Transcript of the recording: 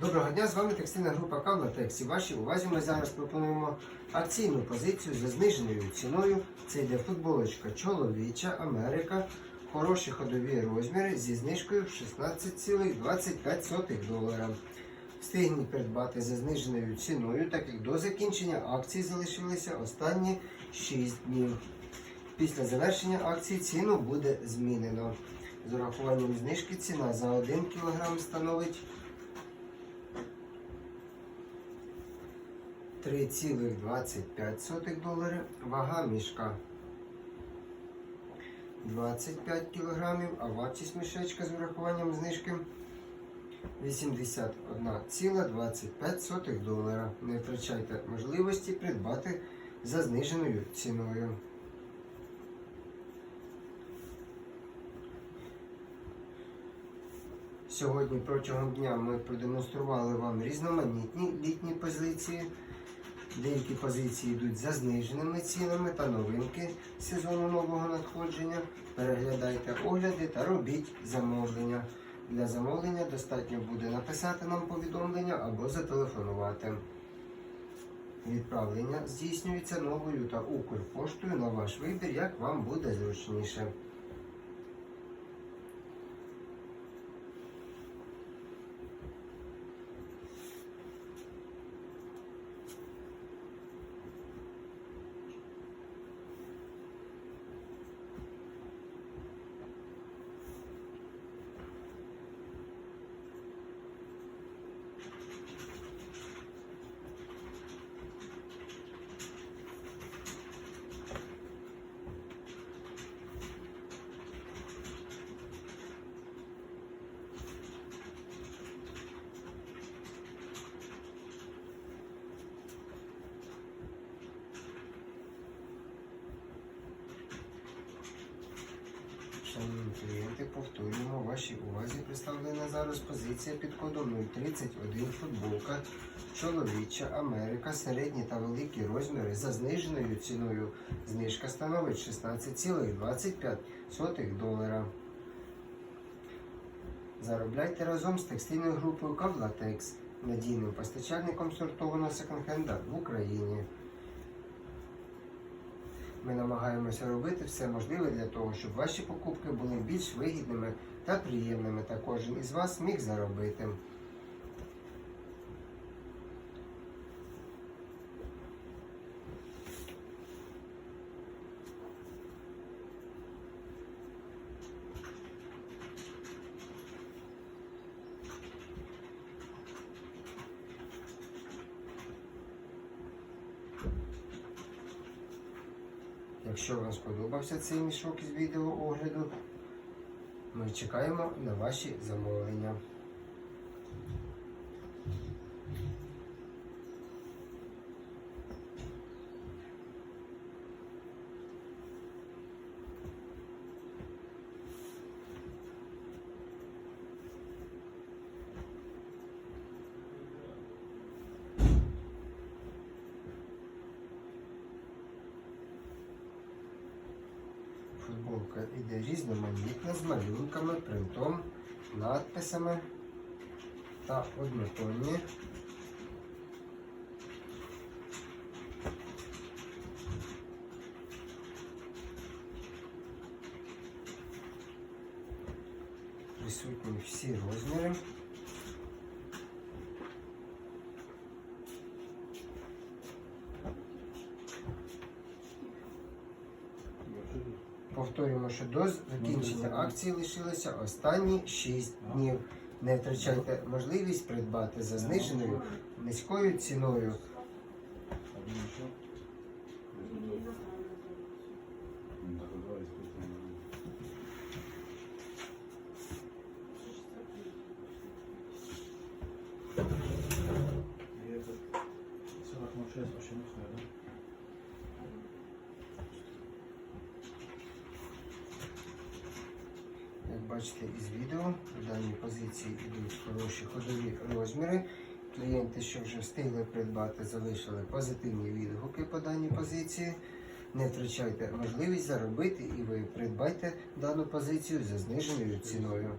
Доброго дня, з вами текстильна група Кавлатекс. І вашій увазі ми зараз пропонуємо акційну позицію за зниженою ціною. Це йде футболочка чоловіча, Америка, хороші ходові розміри зі знижкою 16,25 долара. Встигніть придбати за зниженою ціною, так як до закінчення акції залишилися останні 6 днів. Після завершення акції ціну буде змінено. З урахуванням знижки ціна за 1 кг становить 3,25 долари. Вага мішка 25 кг, а вартість мішечка з урахуванням знижки 81,25 долара. Не втрачайте можливості придбати за зниженою ціною. Сьогодні протягом дня ми продемонстрували вам різноманітні літні позиції. Деякі позиції йдуть за зниженими цінами та новинки сезону нового надходження. Переглядайте огляди та робіть замовлення. Для замовлення достатньо буде написати нам повідомлення або зателефонувати. Відправлення здійснюється новою та Укрпоштою на ваш вибір, як вам буде зручніше. Шановні клієнти, повторюємо вашій увазі представлена зараз позиція під кодом 031 футболка чоловіча Америка, середні та великі розміри за зниженою ціною. Знижка становить 16,25 долара. Заробляйте разом з текстильною групою Кавлатекс, надійним постачальником сортованого секонд-хенда в Україні. Ми намагаємося робити все можливе для того, щоб ваші покупки були більш вигідними та приємними, та кожен із вас міг заробити. Якщо вам сподобався цей мішок із відеоогляду, ми чекаємо на ваші замовлення. Футболка іде різноманітна з малюнками, принтом, надписами та однотонні. Присутні всі розміри. Повторюємо, що до закінчення акції лишилося останні 6 днів. Не втрачайте можливість придбати за зниженою низькою ціною. И этот 46 вообще не бачите із відео, в даній позиції йдуть хороші ходові розміри. Клієнти, що вже встигли придбати, залишили позитивні відгуки по даній позиції. Не втрачайте можливість заробити і ви придбайте дану позицію за зниженою ціною.